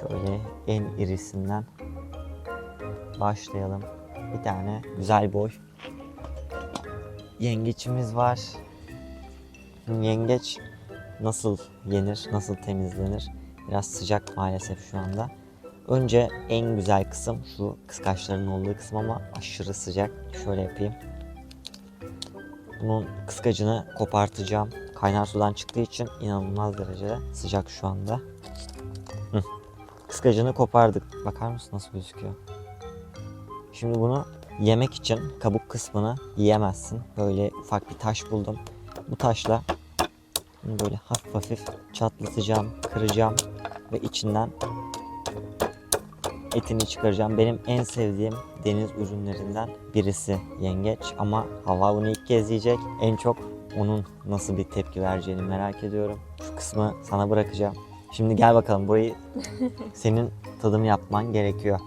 Şöyle en irisinden başlayalım. Bir tane güzel boy yengeçimiz var. Yengeç nasıl yenir, nasıl temizlenir? Biraz sıcak maalesef şu anda. Önce en güzel kısım şu kıskaçların olduğu kısım ama aşırı sıcak. Şöyle yapayım. Bunun kıskacını kopartacağım. Kaynar sudan çıktığı için inanılmaz derecede sıcak şu anda. Hı. Kıskacını kopardık. Bakar mısın nasıl gözüküyor? Şimdi bunu yemek için kabuk kısmını yiyemezsin. Böyle ufak bir taş buldum. Bu taşla bunu böyle hafif hafif çatlatacağım, kıracağım ve içinden etini çıkaracağım. Benim en sevdiğim deniz ürünlerinden birisi yengeç ama Hava bunu ilk kez yiyecek. En çok onun nasıl bir tepki vereceğini merak ediyorum. Şu kısmı sana bırakacağım. Şimdi gel bakalım burayı senin tadım yapman gerekiyor.